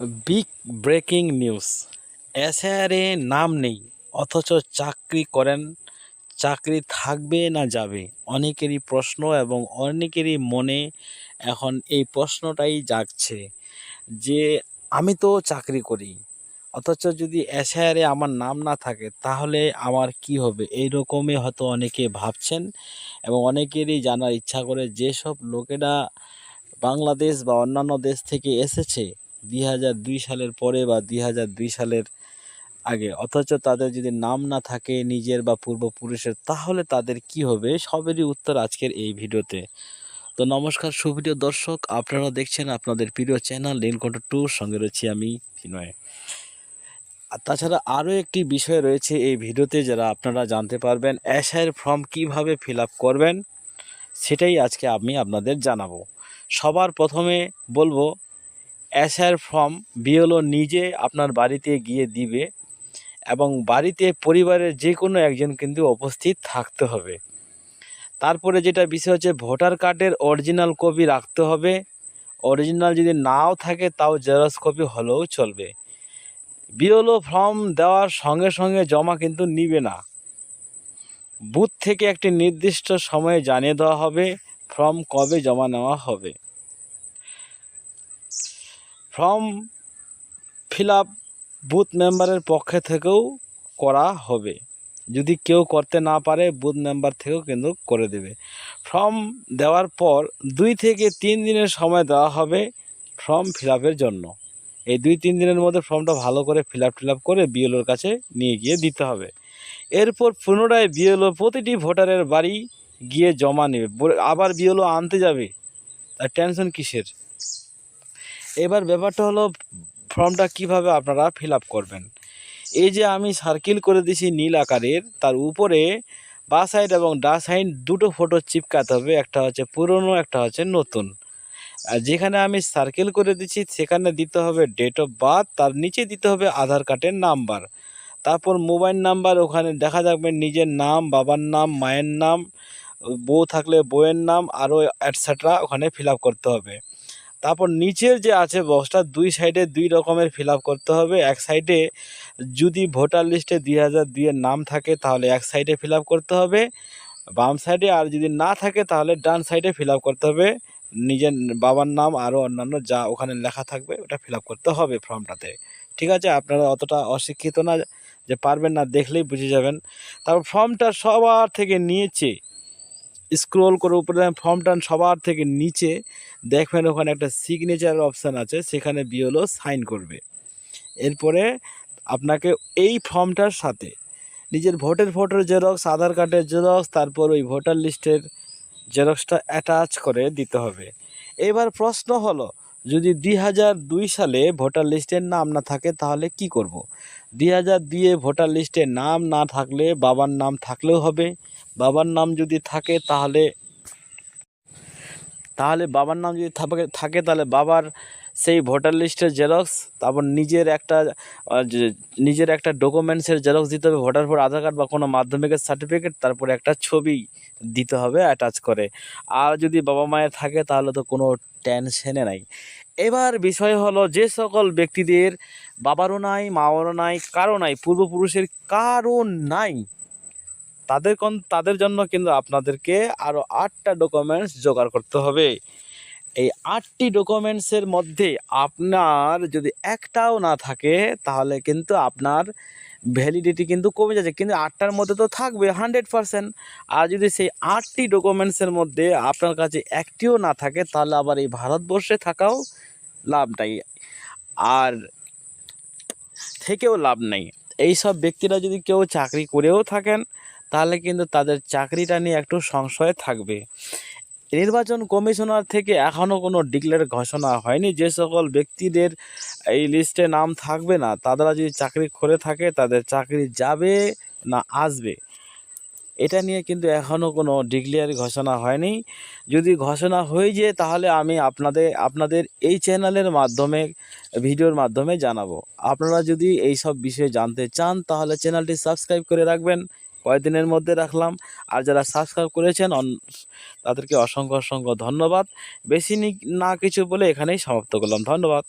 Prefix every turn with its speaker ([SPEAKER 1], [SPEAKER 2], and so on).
[SPEAKER 1] Big breaking news. এসআরে নাম নেই, অথচ চাকরি করেন, চাকরি থাকবে না যাবে, অনেকেরই প্রশ্ন এবং অনেকেরই মনে এখন এই প্রশ্নটাই জাগছে যে আমি তো চাকরি করি, অথচ যদি এসআরে আমার নাম না থাকে তাহলে আমার কি হবে? এই রকমই হয়তো অনেকে ভাবছেন এবং অনেকেরই জানার ইচ্ছা করে যেসব লোকেরা বাংলাদেশ বা অন্যান্য দেশ থেকে এসেছে দুই হাজার দুই সালের পরে বা দুই হাজার দুই সালের আগে। অথচ তাদের যদি নাম না থাকে নিজের বা পূর্বপুরুষের, তাহলে তাদের কি হবে? সবেরই উত্তর আজকের এই ভিডিওতে। তো নমস্কার, সুপ্রিয় দর্শক, আপনারা দেখছেন আপনাদের প্রিয় চ্যানেল নীলকণ্ঠ টুর, সঙ্গে রয়েছি আমি বিনয়। তাছাড়া আরও একটি বিষয় রয়েছে এই ভিডিওতে, যারা আপনারা জানতে পারবেন অ্যাশায়ের ফর্ম কীভাবে ফিল করবেন, সেটাই আজকে আমি আপনাদের জানাব। সবার প্রথমে বলব এসআইয়ের ফর্ম বিএলও নিজে আপনার বাড়িতে গিয়ে দিবে এবং বাড়িতে পরিবারের যে কোনো একজন কিন্তু উপস্থিত থাকতে হবে। তারপরে যেটা বিষয় হচ্ছে ভোটার কার্ডের অরিজিনাল কপি রাখতে হবে। অরিজিনাল যদি নাও থাকে তাও জেরক্স কপি হলেও চলবে। বিএলও ফর্ম দেওয়ার সঙ্গে সঙ্গে জমা কিন্তু নিবে না। বুথ থেকে একটি নির্দিষ্ট সময়ে জানিয়ে দেওয়া হবে ফর্ম কবে জমা নেওয়া হবে। ফর্ম ফিল আপ বুথ মেম্বারের পক্ষে থেকেও করা হবে। যদি কেউ করতে না পারে, বুথ মেম্বার থেকেও কিন্তু করে দেবে। ফর্ম দেওয়ার পর দুই থেকে তিন দিনের সময় দেওয়া হবে ফর্ম ফিল জন্য। এই দুই তিন দিনের মধ্যে ফর্মটা ভালো করে ফিল আপ ফিল আপ করে বিএলওর কাছে নিয়ে গিয়ে দিতে হবে। এরপর পুনরায় বিএলও প্রতিটি ভোটারের বাড়ি গিয়ে জমা নেবে। আবার বিএলও আনতে যাবে। তার টেনশন কিসের? এবার ব্যাপারটা হলো ফর্মটা কীভাবে আপনারা ফিল করবেন? এই যে আমি সার্কেল করে দিছি নীল আকারের, তার উপরে বা সাইড এবং ডা সাইড দুটো ফটো চিপকাতে হবে, একটা হচ্ছে পুরনো, একটা হচ্ছে নতুন। আর যেখানে আমি সার্কেল করে দিচ্ছি সেখানে দিতে হবে ডেট অফ বার্থ, তার নিচে দিতে হবে আধার কার্ডের নাম্বার। তারপর মোবাইল নাম্বার, ওখানে দেখা যাবে নিজের নাম, বাবার নাম, মায়ের নাম, বউ থাকলে বউয়ের নাম, আরও অ্যাটসেট্রা ওখানে ফিল করতে হবে। তারপর নিচের যে আছে বক্সটা দুই সাইডে দুই রকমের ফিল করতে হবে। এক সাইডে যদি ভোটার লিস্টে দুই হাজার দুইয়ের নাম থাকে, তাহলে এক সাইডে ফিল করতে হবে। বাম সাইডে আর যদি না থাকে, তাহলে ডান সাইডে ফিল করতে হবে। নিজের বাবার নাম আরও অন্যান্য যা ওখানে লেখা থাকবে, ওটা ফিল করতে হবে ফর্মটাতে ঠিক আছে? আপনারা অতটা অশিক্ষিত না যে পারবেন না, দেখলেই বুঝে যাবেন। তারপর ফর্মটা সবার থেকে নিচে স্ক্রোল করে উপরে ফর্মটা সবার থেকে নিচে। দেখবেন ওখানে একটা সিগনেচার অপশান আছে, সেখানে বিএলও সাইন করবে। এরপরে আপনাকে এই ফর্মটার সাথে নিজের ভোটের ফটোর জেরক্স, আধার কার্ডের জেরক্স, তারপর ওই ভোটার লিস্টের জেরক্সটা অ্যাটাচ করে দিতে হবে। এবার প্রশ্ন হলো, যদি দুই হাজার দুই সালে ভোটার লিস্টের নাম না থাকে, তাহলে কি করব। দুই হাজার দুইয়ে ভোটার লিস্টে নাম না থাকলে বাবার নাম থাকলেও হবে। বাবার নাম যদি থাকে, তাহলে তাহলে বাবার নাম যদি থাকে থাকে তাহলে বাবার সেই ভোটার লিস্টের জেরক্স, তারপর নিজের একটা নিজের একটা ডকুমেন্টসের জেরক্স দিতে হবে, ভোটার পর আধার কার্ড বা কোনো মাধ্যমিকের সার্টিফিকেট তারপরে একটা ছবি দিতে হবে অ্যাটাচ করে। আর যদি বাবা মায়ের থাকে তাহলে তো কোনো টেনশনে নাই। এবার বিষয় হলো যে সকল ব্যক্তিদের বাবারও নাই, মাওয়ারও নাই কারও নাই, পূর্বপুরুষের কারও নাই। তাদের কোন, তাদের জন্য কিন্তু আপনাদেরকে আরও আটটা ডকুমেন্টস জোগাড় করতে হবে। এই আটটি ডকুমেন্টসের মধ্যে আপনার যদি একটাও না থাকে, তাহলে কিন্তু আপনার ভ্যালিডিটি কিন্তু কমে যাচ্ছে। কিন্তু আটটার মধ্যে তো থাকবে হান্ড্রেড পারসেন্ট আর যদি সেই আটটি ডকুমেন্টসের মধ্যে আপনার কাছে একটিও না থাকে, তাহলে আবার এই ভারতবর্ষে থাকাও লাভ নাই। আর থেকেও লাভ নেই। এই সব ব্যক্তিরা যদি কেউ চাকরি করেও থাকেন তাহলে কিন্তু তাদের চাকরিটা নিয়ে একটু সংশয় থাকবে। নির্বাচন কমিশনার থেকে এখনও কোনো ডিক্লেয়ার ঘোষণা হয়নি। যে সকল ব্যক্তিদের এই লিস্টে নাম থাকবে না তারা যদি চাকরি করে থাকে, তাদের চাকরি যাবে না আসবে। এটা নিয়ে কিন্তু এখনও কোনো ডিক্লেয়ার ঘোষণা হয়নি। যদি ঘোষণা হয়ে যায়, তাহলে আমি আপনাদের আপনাদের এই চ্যানেলের মাধ্যমে, ভিডিওর মাধ্যমে জানাব। আপনারা যদি এই সব বিষয়ে জানতে চান, তাহলে চ্যানেলটি সাবস্ক্রাইব করে রাখবেন। কয়েকদিনের মধ্যে রাখলাম। আর যারা সাবস্ক্রাইব করেছেন তাদেরকে অসংখ্য অসংখ্য ধন্যবাদ। বেশি নি- কিছু বলে এখানেই সমাপ্ত করলাম। ধন্যবাদ।